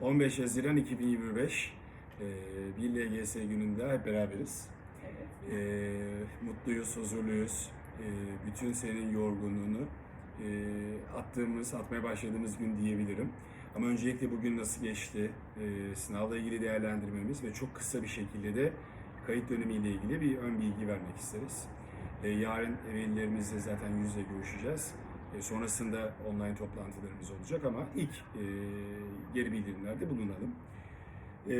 15 Haziran 2025 e, LGS gününde hep beraberiz. Evet. E, mutluyuz, huzurluyuz. E, bütün senin yorgunluğunu e, attığımız, atmaya başladığımız gün diyebilirim. Ama öncelikle bugün nasıl geçti, e, sınavla ilgili değerlendirmemiz ve çok kısa bir şekilde de kayıt dönemiyle ilgili bir ön bilgi vermek isteriz. E, yarın velilerimizle zaten yüz yüze görüşeceğiz. E, sonrasında online toplantılarımız olacak ama ilk e, geri bildirimlerde bulunalım. E,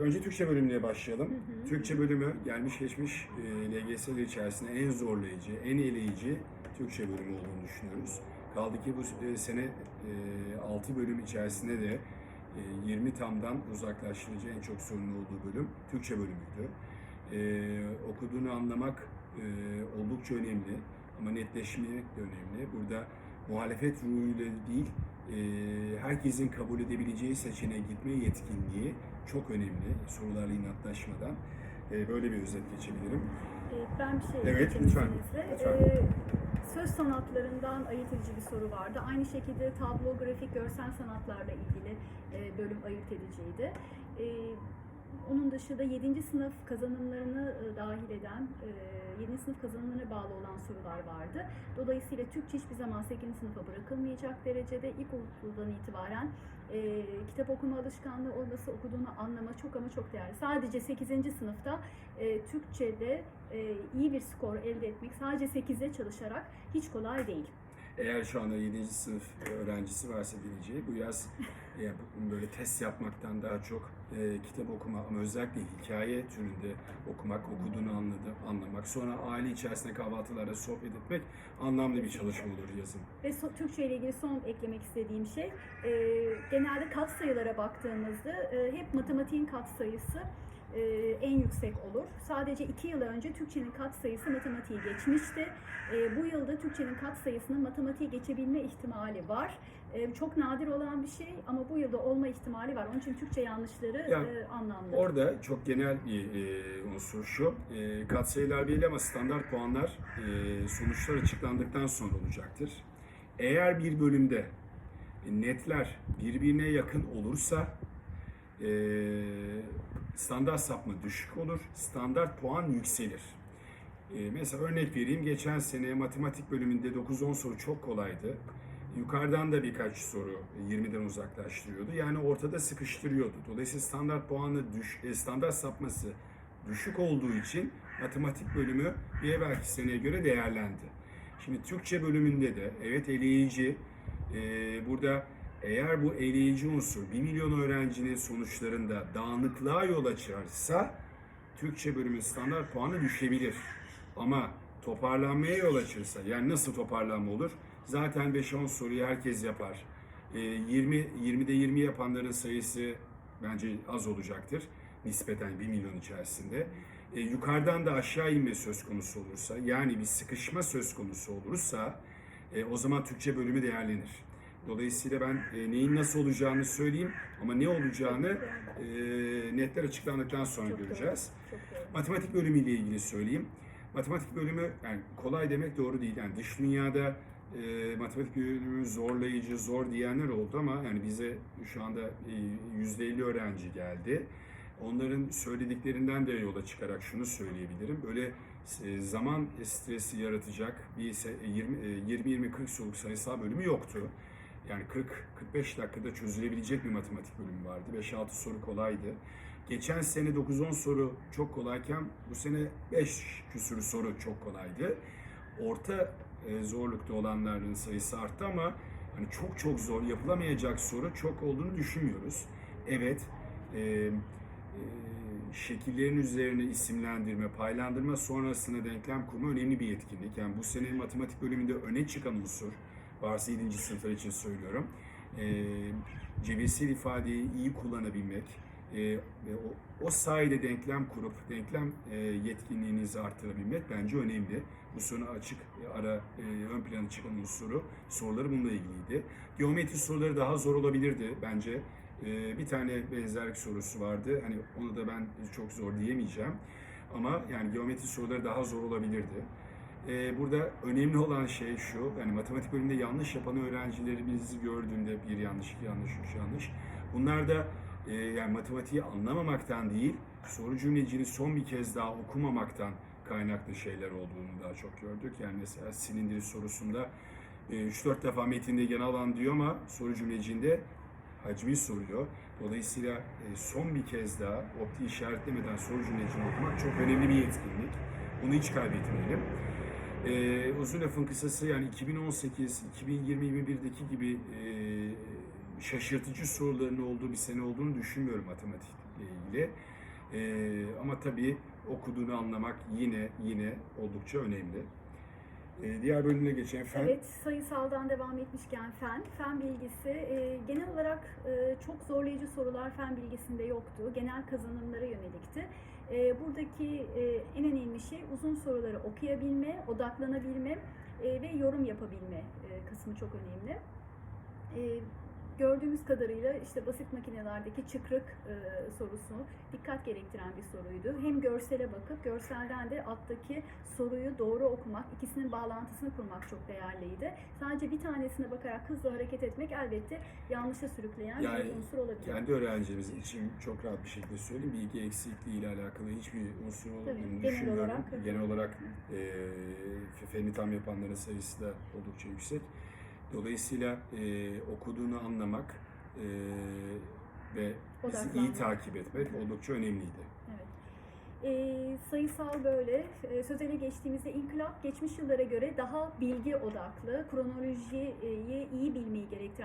önce Türkçe bölümüne başlayalım. Hı hı. Türkçe bölümü gelmiş geçmiş e, LGS'ler içerisinde en zorlayıcı, en eleyici Türkçe bölümü olduğunu düşünüyoruz. Kaldı ki bu e, sene e, 6 bölüm içerisinde de e, 20 tamdan uzaklaştırıcı en çok sorunlu olduğu bölüm Türkçe bölümüydü. E, okuduğunu anlamak e, oldukça önemli ama netleşmek de önemli. Burada muhalefet ruhuyla değil, e, herkesin kabul edebileceği seçeneğe gitme yetkinliği çok önemli sorularla inatlaşmadan. E, böyle bir özet geçebilirim. Ee, Ben bir şey Evet, lütfen. Lütfen. Ee, söz sanatlarından ayırt edici bir soru vardı. Aynı şekilde tablo, grafik, görsel sanatlarla ilgili e, bölüm ayırt ediciydi. Ee, onun dışında 7. sınıf kazanımlarını e, dahil eden, 7. sınıf kazanımlarına bağlı olan sorular vardı. Dolayısıyla Türkçe hiçbir zaman 8. sınıfa bırakılmayacak derecede ilkokuldan itibaren e, kitap okuma alışkanlığı olması, okuduğunu anlama çok ama çok değerli. Sadece 8. sınıfta e, Türkçe'de e, iyi bir skor elde etmek sadece 8'e çalışarak hiç kolay değil. Eğer şu anda 7. sınıf öğrencisi varsa dinleyeceği bu yaz e, böyle test yapmaktan daha çok e, kitap okuma ama özellikle hikaye türünde okumak, okuduğunu anladı, anlamak, sonra aile içerisinde kahvaltılarda sohbet etmek anlamlı bir çalışma olur yazın. Ve so- Türkçe ile ilgili son eklemek istediğim şey, e, genelde katsayılara baktığımızda e, hep matematiğin katsayısı e, en yüksek olur. Sadece iki yıl önce Türkçenin katsayısı matematiği geçmişti. E, bu yılda Türkçenin katsayısının matematiği geçebilme ihtimali var. E, çok nadir olan bir şey ama bu yılda olma ihtimali var. Onun için Türkçe yanlışları Ya, e, anlamlı. Orada çok genel bir e, unsur şu, e, katsayılar değil ama standart puanlar e, sonuçlar açıklandıktan sonra olacaktır. Eğer bir bölümde netler birbirine yakın olursa e, standart sapma düşük olur, standart puan yükselir. E, mesela örnek vereyim, geçen sene matematik bölümünde 9-10 soru çok kolaydı. Yukarıdan da birkaç soru 20'den uzaklaştırıyordu. Yani ortada sıkıştırıyordu. Dolayısıyla standart puanı düş, e, standart sapması düşük olduğu için matematik bölümü bir evvelki seneye göre değerlendi. Şimdi Türkçe bölümünde de evet eleyici e, burada eğer bu eleyici unsur 1 milyon öğrencinin sonuçlarında dağınıklığa yol açarsa Türkçe bölümün standart puanı düşebilir. Ama toparlanmaya yol açırsa yani nasıl toparlanma olur? Zaten 5-10 soruyu herkes yapar. E, 20 20'de 20 yapanların sayısı bence az olacaktır. Nispeten 1 milyon içerisinde. E, yukarıdan da aşağı inme söz konusu olursa yani bir sıkışma söz konusu olursa e, o zaman Türkçe bölümü değerlenir. Dolayısıyla ben e, neyin nasıl olacağını söyleyeyim ama ne olacağını e, netler açıklandıktan sonra Çok doğru, göreceğiz. Çok doğru. Matematik bölümüyle ilgili söyleyeyim. Matematik bölümü yani kolay demek doğru değil. Yani dış dünyada e, matematik bölümü zorlayıcı, zor diyenler oldu ama yani bize şu anda e, %50 öğrenci geldi. Onların söylediklerinden de yola çıkarak şunu söyleyebilirim. Böyle e, zaman stresi yaratacak bir se- 20 20-40 soruluk sayısal bölümü yoktu. Yani 40-45 dakikada çözülebilecek bir matematik bölümü vardı. 5-6 soru kolaydı. Geçen sene 9-10 soru çok kolayken bu sene 5 küsürü soru çok kolaydı. Orta e, zorlukta olanların sayısı arttı ama hani çok çok zor yapılamayacak soru çok olduğunu düşünmüyoruz. Evet, e, e, şekillerin üzerine isimlendirme, paylandırma sonrasına denklem kurma önemli bir yetkinlik. Yani bu sene matematik bölümünde öne çıkan unsur, varsa 7. sınıflar için söylüyorum, e, cebirsel ifadeyi iyi kullanabilmek, e, ve o, o sayede denklem kurup denklem e, yetkinliğinizi artırabilmek bence önemli. Bu soruna açık e, ara e, ön plana çıkan unsuru soruları bununla ilgiliydi. Geometri soruları daha zor olabilirdi bence. E, bir tane benzerlik sorusu vardı. Hani onu da ben çok zor diyemeyeceğim. Ama yani geometri soruları daha zor olabilirdi. E, burada önemli olan şey şu, yani matematik bölümünde yanlış yapan öğrencilerimizi gördüğümde bir yanlış, iki yanlış, üç yanlış. Bunlar da e, yani matematiği anlamamaktan değil, soru cümlecini son bir kez daha okumamaktan kaynaklı şeyler olduğunu daha çok gördük. Yani mesela silindiri sorusunda e, 3-4 defa metinde genel alan diyor ama soru cümlecinde hacmi soruyor. Dolayısıyla e, son bir kez daha opti işaretlemeden soru cümlecini okumak çok önemli bir yetkinlik. Bunu hiç kaybetmeyelim. E, uzun lafın kısası yani 2018, 2020-2021'deki gibi e, şaşırtıcı soruların olduğu bir sene olduğunu düşünmüyorum matematikle ilgili. E, ama tabii okuduğunu anlamak yine yine oldukça önemli. E, diğer bölümüne geçelim. Fen, Evet, sayısaldan devam etmişken fen, fen bilgisi e, genel olarak e, çok zorlayıcı sorular fen bilgisinde yoktu. Genel kazanımlara yönelikti. E, buradaki e, en önemli şey uzun soruları okuyabilme, odaklanabilme e, ve yorum yapabilme e, kısmı çok önemli. E, gördüğümüz kadarıyla işte basit makinelerdeki çıkrık e, sorusu dikkat gerektiren bir soruydu. Hem görsele bakıp görselden de alttaki soruyu doğru okumak, ikisinin bağlantısını kurmak çok değerliydi. Sadece bir tanesine bakarak hızlı hareket etmek elbette yanlışa sürükleyen Yani bir unsur olabilir. kendi öğrencimiz için çok rahat bir şekilde söyleyeyim. Bilgi eksikliği ile alakalı hiçbir unsur olduğunu genel düşünmüyorum. olarak- genel olarak e, feni tam yapanların sayısı da oldukça yüksek. Dolayısıyla e, okuduğunu anlamak e, ve bizi iyi takip etmek oldukça önemliydi. Evet. Ee, sayısal böyle. Ee, sözele geçtiğimizde inkılap geçmiş yıllara göre daha bilgi odaklı, kronolojiyi iyi bilmeyi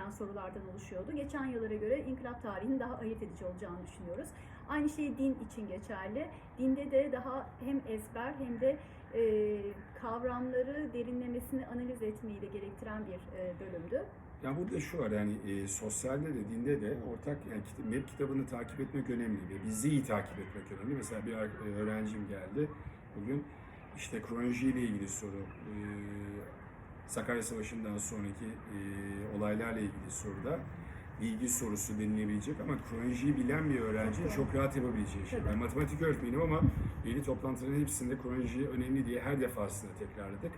gerektiren sorulardan oluşuyordu. Geçen yıllara göre inkılap tarihinin daha ayırt edici olacağını düşünüyoruz. Aynı şey din için geçerli. Dinde de daha hem ezber hem de e, kavramları derinlemesini analiz etmeyi de gerektiren bir e, bölümdü. Ya burada şu var yani e, sosyalde de dinde de ortak yani kitap, MEP kitabını takip etmek önemli ve bizi takip etmek önemli. Mesela bir öğrencim geldi bugün işte kronolojiyle ilgili soru, e, Sakarya Savaşı'ndan sonraki e, olaylarla ilgili soruda bilgi sorusu denilebilecek ama kronolojiyi bilen bir öğrenci Çok doğru. çok rahat yapabileceği şey. Ben matematik öğretmenim ama belli toplantıların hepsinde kronoloji önemli diye her defasında tekrarladık.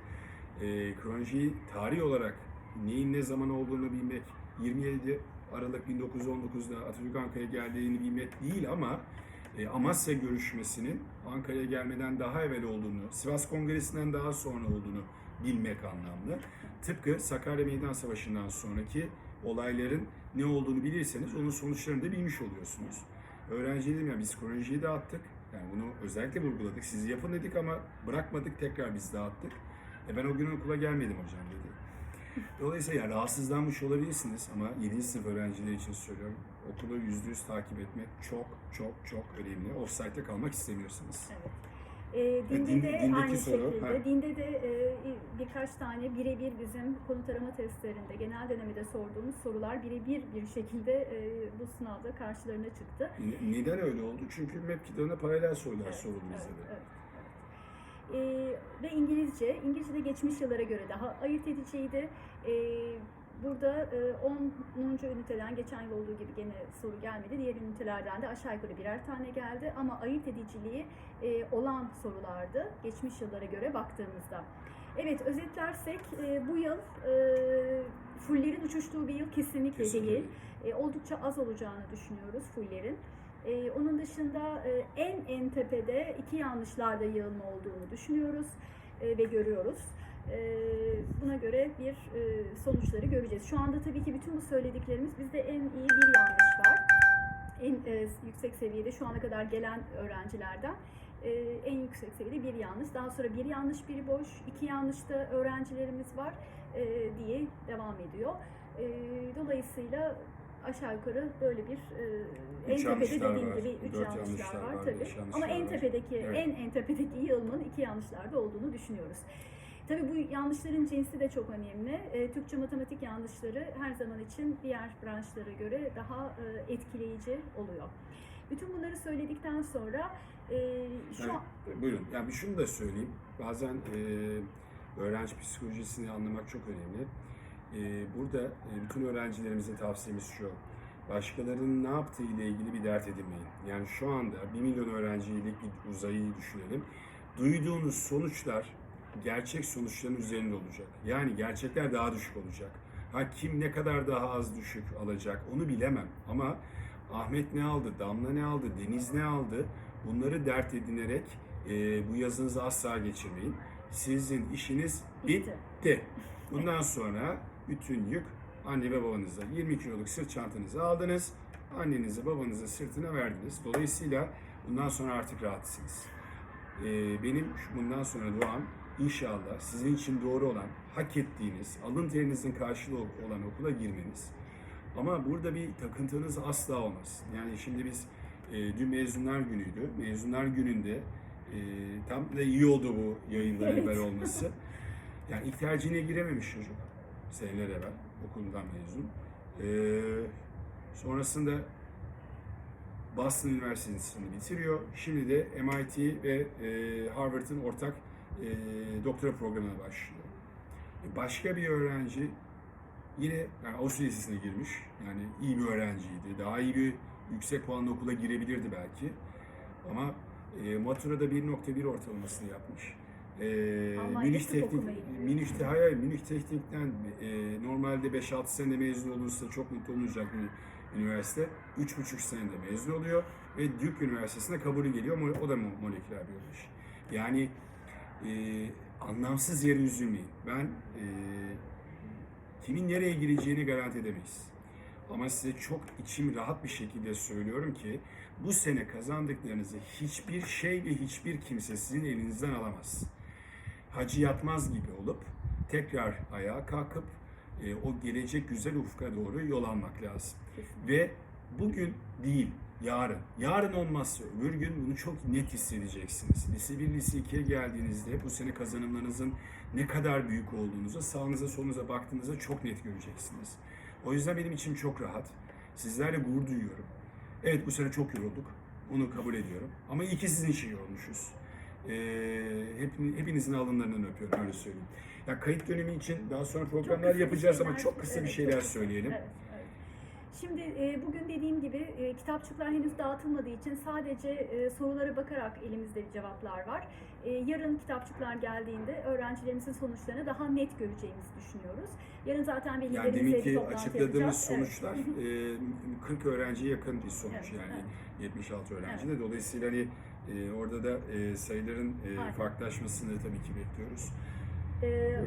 E, kronolojiyi tarih olarak neyin ne zaman olduğunu bilmek, 27 Aralık 1919'da Atatürk Ankara'ya geldiğini bilmek değil ama e, Amasya görüşmesinin Ankara'ya gelmeden daha evvel olduğunu, Sivas Kongresi'nden daha sonra olduğunu bilmek anlamlı. Tıpkı Sakarya Meydan Savaşı'ndan sonraki olayların ne olduğunu bilirseniz onun sonuçlarını da bilmiş oluyorsunuz. Öğrenci dedim ya biz kronolojiyi dağıttık. Yani bunu özellikle vurguladık. Siz yapın dedik ama bırakmadık tekrar biz dağıttık. E ben o gün okula gelmedim hocam dedi. Dolayısıyla yani rahatsızlanmış olabilirsiniz ama 7. sınıf öğrencileri için söylüyorum. Okulu yüzde yüz takip etmek çok çok çok önemli. Offside'de kalmak istemiyorsunuz. Evet. Ee, dinde din- de dindeki aynı soru, şekilde. ha. Dinde de e, birkaç tane birebir bizim konu tarama testlerinde, genel denemede sorduğumuz sorular birebir bir şekilde e, bu sınavda karşılarına çıktı. Ne- Neden öyle oldu? Çünkü MEP kitabına paralel sorular Evet, soruldu evet, bize de. evet. Ee, ve İngilizce, İngilizce de geçmiş yıllara göre daha ayırt ediciydi. Ee, burada e, 10. üniteden geçen yıl olduğu gibi gene soru gelmedi. Diğer ünitelerden de aşağı yukarı birer tane geldi ama ayırt ediciliği e, olan sorulardı geçmiş yıllara göre baktığımızda. Evet özetlersek e, bu yıl e, fullerin uçuştuğu bir yıl kesinlikle, Kesinlikle. değil. E, oldukça az olacağını düşünüyoruz fullerin. E, onun dışında e, en en tepede iki yanlışlarda yığılma olduğunu düşünüyoruz e, ve görüyoruz. E, buna göre bir e, sonuçları göreceğiz. Şu anda tabii ki bütün bu söylediklerimiz bizde en iyi bir yanlış var. En e, yüksek seviyede şu ana kadar gelen öğrencilerden e, en yüksek seviyede bir yanlış. Daha sonra bir yanlış, biri boş, iki yanlış da öğrencilerimiz var e, diye devam ediyor. E, dolayısıyla aşağı yukarı böyle bir e, en tepede dediğim var, gibi üç yanlışlar, yanlışlar var var, tabii. yanlışlar Ama en var. tepedeki Evet. en en tepedeki yığılmanın iki yanlışlarda olduğunu düşünüyoruz. Tabii bu yanlışların cinsi de çok önemli. E, Türkçe matematik yanlışları her zaman için diğer branşlara göre daha e, etkileyici oluyor. Bütün bunları söyledikten sonra e, şu Yani, an buyurun. Yani bir şunu da söyleyeyim. Bazen e, öğrenci psikolojisini anlamak çok önemli. E, burada e, bütün öğrencilerimize tavsiyemiz şu. Başkalarının ne yaptığı ile ilgili bir dert edinmeyin. Yani şu anda 1 milyon öğrencilik bir uzayı düşünelim. Duyduğunuz sonuçlar gerçek sonuçların üzerinde olacak. Yani gerçekler daha düşük olacak. Ha kim ne kadar daha az düşük alacak onu bilemem ama Ahmet ne aldı, Damla ne aldı, Deniz ne aldı bunları dert edinerek e, bu yazınızı asla geçirmeyin. Sizin işiniz Bitti. bitti. Bundan sonra bütün yük anne ve babanıza. 20 kiloluk sırt çantanızı aldınız. Annenize babanıza sırtına verdiniz. Dolayısıyla bundan sonra artık rahatsınız. Ee, benim bundan sonra duam inşallah sizin için doğru olan, hak ettiğiniz, alın terinizin karşılığı olan okula girmeniz. Ama burada bir takıntınız asla olmaz. Yani şimdi biz e, dün mezunlar günüydü. Mezunlar gününde e, tam da iyi oldu bu yayınların Evet. haber olması. Yani ilk tercihine girememiş çocuk. Seneler evvel okulundan mezun. Ee, sonrasında Boston Üniversitesi'ni bitiriyor. Şimdi de MIT ve e, Harvard'ın ortak e, doktora programına başlıyor. E, başka bir öğrenci yine yani Avusturya Lisesi'ne girmiş. Yani iyi bir öğrenciydi. Daha iyi bir yüksek puanlı okula girebilirdi belki. Ama e, maturada 1.1 ortalamasını yapmış. E, Münih Teknik. Münih'te, hayır, Münih Teknik'ten e, normalde 5-6 senede mezun olursa çok mutlu olacak bir üniversite. 3,5 senede mezun oluyor ve Duke Üniversitesi'ne kabulü geliyor. O da mo- moleküler biyoloji. Yani e, anlamsız yere üzülmeyin. Ben e, kimin nereye gireceğini garanti edemeyiz. Ama size çok içim rahat bir şekilde söylüyorum ki bu sene kazandıklarınızı hiçbir şey ve hiçbir kimse sizin elinizden alamaz. Hacı yatmaz gibi olup tekrar ayağa kalkıp e, o gelecek güzel ufka doğru yol almak lazım. Ve bugün değil, yarın. Yarın olmazsa öbür gün bunu çok net hissedeceksiniz. Lise 1, lise 2'ye geldiğinizde bu sene kazanımlarınızın ne kadar büyük olduğunuzu sağınıza solunuza baktığınızda çok net göreceksiniz. O yüzden benim için çok rahat. Sizlerle gurur duyuyorum. Evet bu sene çok yorulduk. Onu kabul ediyorum. Ama iyi ki sizin için yorulmuşuz. Ee, hep, hepinizin alınlarından öpüyorum öyle söyleyeyim. Ya kayıt dönemi için daha sonra programlar bir yapacağız ama şeyler- çok kısa bir evet, şeyler çok kısa. söyleyelim. Evet, evet. Şimdi e, bugün dediğim gibi e, kitapçıklar henüz dağıtılmadığı için sadece e, sorulara bakarak elimizde cevaplar var. E, yarın kitapçıklar geldiğinde öğrencilerimizin sonuçlarını daha net göreceğimizi düşünüyoruz. Yarın zaten Yani velilerimizle bir deminki toplantı açıkladığımız yapacağız. Evet. sonuçlar e, 40 öğrenciye yakın bir sonuç Evet, yani evet. 76 öğrenci de dolayısıyla hani e, orada da e, sayıların e, farklılaşmasını tabii ki bekliyoruz. Ee,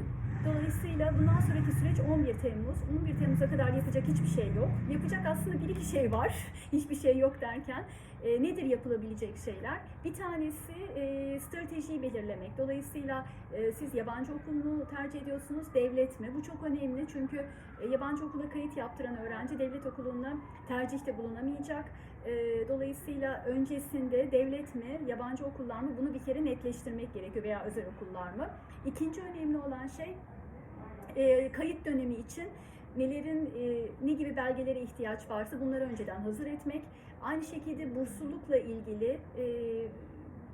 dolayısıyla bundan sonraki süreç 11 Temmuz. 11 Temmuz'a kadar yapacak hiçbir şey yok. Yapacak aslında bir iki şey var. hiçbir şey yok derken. e, nedir yapılabilecek şeyler? Bir tanesi e, stratejiyi belirlemek. Dolayısıyla e, siz yabancı okulunu tercih ediyorsunuz, devlet mi? Bu çok önemli çünkü e, yabancı okula kayıt yaptıran öğrenci devlet okuluna tercihte bulunamayacak. E, dolayısıyla öncesinde devlet mi, yabancı okullar mı bunu bir kere netleştirmek gerekiyor veya özel okullar mı? İkinci önemli olan şey e, kayıt dönemi için nelerin e, ne gibi belgelere ihtiyaç varsa bunları önceden hazır etmek. Aynı şekilde burslulukla ilgili e,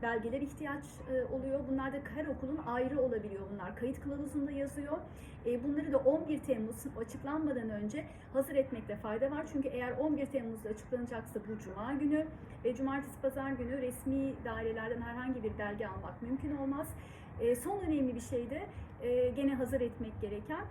belgeler ihtiyaç e, oluyor. Bunlar da her okulun ayrı olabiliyor bunlar. Kayıt kılavuzunda yazıyor. E, bunları da 11 Temmuz açıklanmadan önce hazır etmekte fayda var. Çünkü eğer 11 Temmuz'da açıklanacaksa bu cuma günü ve cumartesi pazar günü resmi dairelerden herhangi bir belge almak mümkün olmaz. E, son önemli bir şey de gene hazır etmek gereken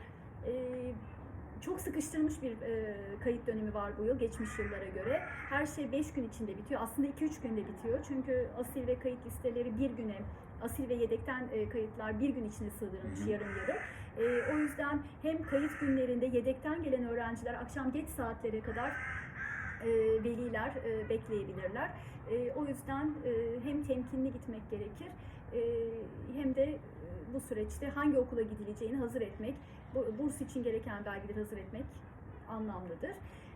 çok sıkıştırmış bir e, kayıt dönemi var bu yıl geçmiş yıllara göre. Her şey 5 gün içinde bitiyor. Aslında 2-3 günde bitiyor. Çünkü asil ve kayıt listeleri bir güne, asil ve yedekten e, kayıtlar bir gün içinde sığdırılmış yarım yarım. E, o yüzden hem kayıt günlerinde yedekten gelen öğrenciler akşam geç saatlere kadar e, veliler e, bekleyebilirler. E, o yüzden e, hem temkinli gitmek gerekir e, hem de e, bu süreçte hangi okula gidileceğini hazır etmek, burs için gereken belgeleri hazır etmek anlamlıdır.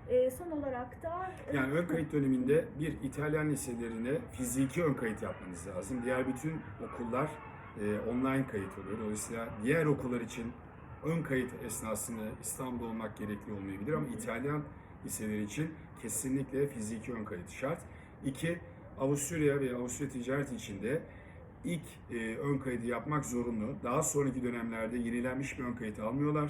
E, son olarak da Yani ön kayıt döneminde bir İtalyan liselerine fiziki ön kayıt yapmanız lazım. Diğer bütün okullar e, online kayıt oluyor. Dolayısıyla diğer okullar için ön kayıt esnasında İstanbul'da olmak gerekli olmayabilir ama İtalyan liseleri için kesinlikle fiziki ön kayıt şart. İki, Avusturya ve Avusturya ticareti içinde ilk e, ön kaydı yapmak zorunlu. Daha sonraki dönemlerde yenilenmiş bir ön kayıt almıyorlar.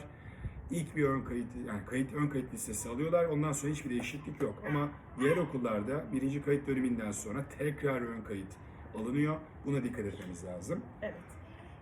İlk bir ön kayıt, yani kayıt ön kayıt listesi alıyorlar. Ondan sonra hiçbir değişiklik yok. Ama diğer okullarda birinci kayıt döneminden sonra tekrar ön kayıt alınıyor. Buna dikkat etmemiz lazım. Evet.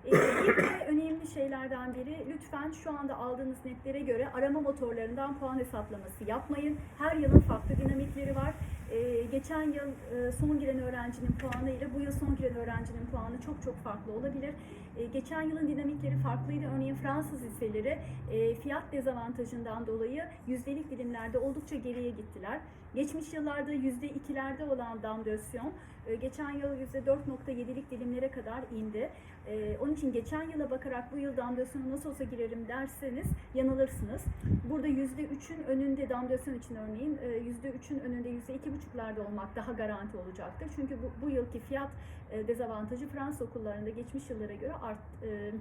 E, bir önemli şeylerden biri lütfen şu anda aldığınız netlere göre arama motorlarından puan hesaplaması yapmayın. Her yılın farklı dinamikleri var. E, geçen yıl e, son giren öğrencinin puanı ile bu yıl son giren öğrencinin puanı çok çok farklı olabilir. E, geçen yılın dinamikleri farklıydı. Örneğin Fransız liseleri e, fiyat dezavantajından dolayı yüzdelik dilimlerde oldukça geriye gittiler. Geçmiş yıllarda yüzde ikilerde olan damdösyon geçen yıl yüzde 4.7'lik dilimlere kadar indi. E, onun için geçen yıla bakarak bu yıl damdösyona nasıl olsa girerim derseniz yanılırsınız. Burada yüzde üçün önünde damdösyon için örneğin e, yüzde üçün önünde yüzde iki buçuklarda olmak daha garanti olacaktır. Çünkü bu, bu yılki fiyat e, dezavantajı Fransız okullarında geçmiş yıllara göre art, e,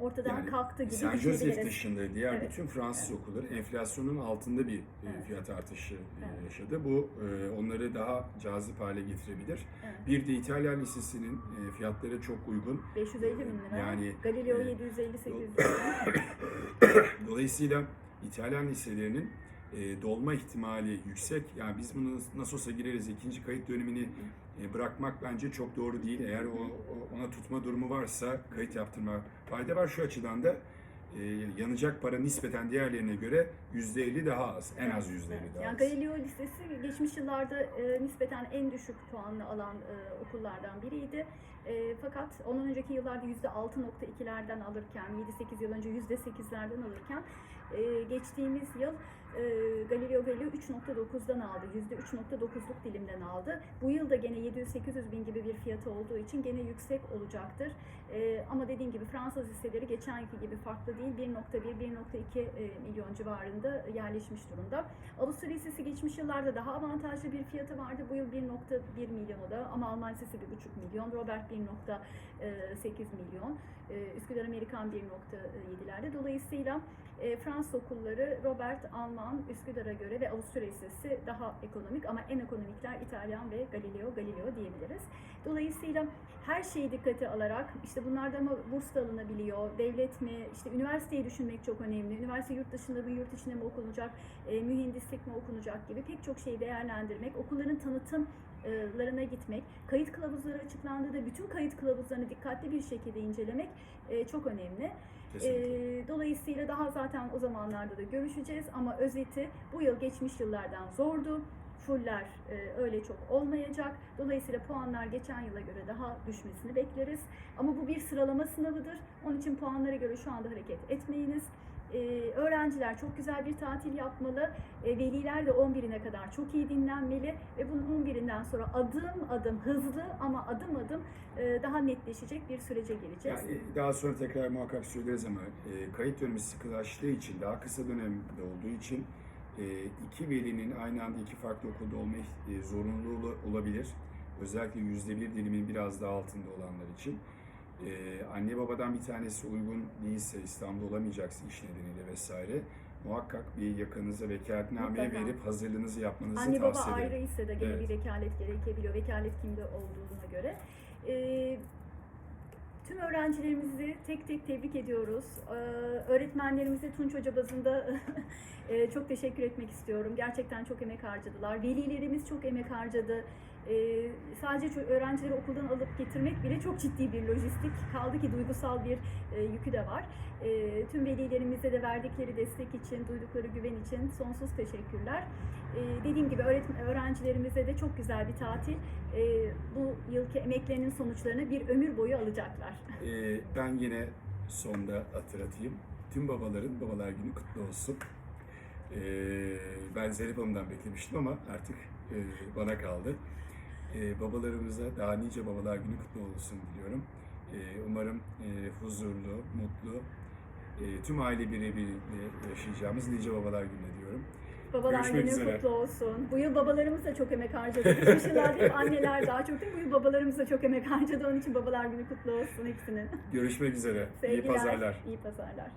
ortadan Yani kalktı gibi Saint Joseph dışında diğer Evet. bütün Fransız okulları enflasyonun altında bir e, Evet. fiyat artışı e, Evet. yaşadı. Bu e, onları daha cazip hale getirebilir. Evet. Bir de İtalyan Lisesi'nin fiyatları çok uygun. 550 bin lira. Yani, Galileo e, 750-800 bin lira. Dolayısıyla İtalyan liselerinin e, dolma ihtimali yüksek. Yani biz bunu nasıl olsa gireriz ikinci kayıt dönemini e, bırakmak bence çok doğru değil. Eğer o, o- ona tutma durumu varsa kayıt yaptırma fayda var. Şu açıdan da e, yanacak para nispeten diğerlerine göre %50 daha az. En az %50 Evet, daha Yani az. Galileo Lisesi geçmiş yıllarda e, nispeten en düşük puanlı alan e, okullardan biriydi. E, fakat ondan önceki yıllarda %6.2'lerden alırken, 7-8 yıl önce %8'lerden alırken e, geçtiğimiz yıl Galileo Galileo 3.9'dan aldı. %3.9'luk dilimden aldı. Bu yıl da gene 700-800 bin gibi bir fiyatı olduğu için gene yüksek olacaktır. Ama dediğim gibi Fransız liseleri geçen yılki gibi farklı değil. 1.1-1.2 e, milyon civarında yerleşmiş durumda. Avusturya Lisesi geçmiş yıllarda daha avantajlı bir fiyatı vardı. Bu yıl 1.1 milyon o da ama Alman Lisesi 1.5 milyon, Robert 1.8 milyon, e, Üsküdar Amerikan 1.7'lerde. Dolayısıyla e, Fransız okulları Robert, Alman, Üsküdar'a göre ve Avusturya Lisesi daha ekonomik ama en ekonomikler İtalyan ve Galileo, Galileo diyebiliriz. Dolayısıyla her şeyi dikkate alarak işte bunlardan ama burs da alınabiliyor, devlet mi, işte üniversiteyi düşünmek çok önemli. Üniversite yurt dışında mı, yurt içinde mi okunacak, e, mühendislik mi okunacak gibi pek çok şeyi değerlendirmek, okulların tanıtımlarına gitmek, kayıt kılavuzları açıklandığında bütün kayıt kılavuzlarını dikkatli bir şekilde incelemek çok önemli. Kesinlikle. Dolayısıyla daha zaten o zamanlarda da görüşeceğiz ama özeti bu yıl geçmiş yıllardan zordu. Fuller e, öyle çok olmayacak. Dolayısıyla puanlar geçen yıla göre daha düşmesini bekleriz. Ama bu bir sıralama sınavıdır. Onun için puanlara göre şu anda hareket etmeyiniz. Ee, öğrenciler çok güzel bir tatil yapmalı. Ee, veliler de 11'ine kadar çok iyi dinlenmeli ve bunun 11'inden sonra adım adım hızlı ama adım adım e, daha netleşecek bir sürece gireceğiz. Yani daha sonra tekrar muhakkak söyleriz ama e, kayıt dönemi sıkılaştığı için, daha kısa dönemde olduğu için e, iki velinin aynı anda iki farklı okulda olma e, zorunluluğu ola- olabilir. Özellikle yüzde bir dilimin biraz daha altında olanlar için. E, anne babadan bir tanesi uygun değilse, İstanbul'da olamayacaksa iş nedeniyle vesaire, muhakkak bir yakınıza vekaletname verip hazırlığınızı yapmanızı Anne baba tavsiye ederim. ayrı ise de gene Evet. bir vekalet gerekebiliyor. Vekalet kimde olduğuna göre. Ee, tüm öğrencilerimizi tek tek tebrik ediyoruz. Ee, öğretmenlerimize Tunç Hoca bazında e, çok teşekkür etmek istiyorum. Gerçekten çok emek harcadılar. Velilerimiz çok emek harcadı. Ee, sadece öğrencileri okuldan alıp getirmek bile çok ciddi bir lojistik. Kaldı ki duygusal bir e, yükü de var. E, tüm velilerimize de verdikleri destek için, duydukları güven için sonsuz teşekkürler. E, dediğim gibi öğretmen, öğrencilerimize de çok güzel bir tatil. E, bu yılki emeklerinin sonuçlarını bir ömür boyu alacaklar. Ee, ben yine sonda hatırlatayım. Tüm babaların babalar günü kutlu olsun. Ee, ben Zeynep Hanım'dan beklemiştim ama artık e, bana kaldı. Ee, babalarımıza daha nice babalar günü kutlu olsun diliyorum. Ee, umarım e, huzurlu, mutlu, e, tüm aile birebiriyle yaşayacağımız nice babalar günü diyorum. Babalar Görüşmek günü üzere. kutlu olsun. Bu yıl babalarımız da çok emek harcadı. Geçmiş yıllarda hep anneler daha çok değil? Bu yıl babalarımız da çok emek harcadı. Onun için babalar günü kutlu olsun hepsinin. Görüşmek üzere. İyi Sevgiler, pazarlar. iyi pazarlar.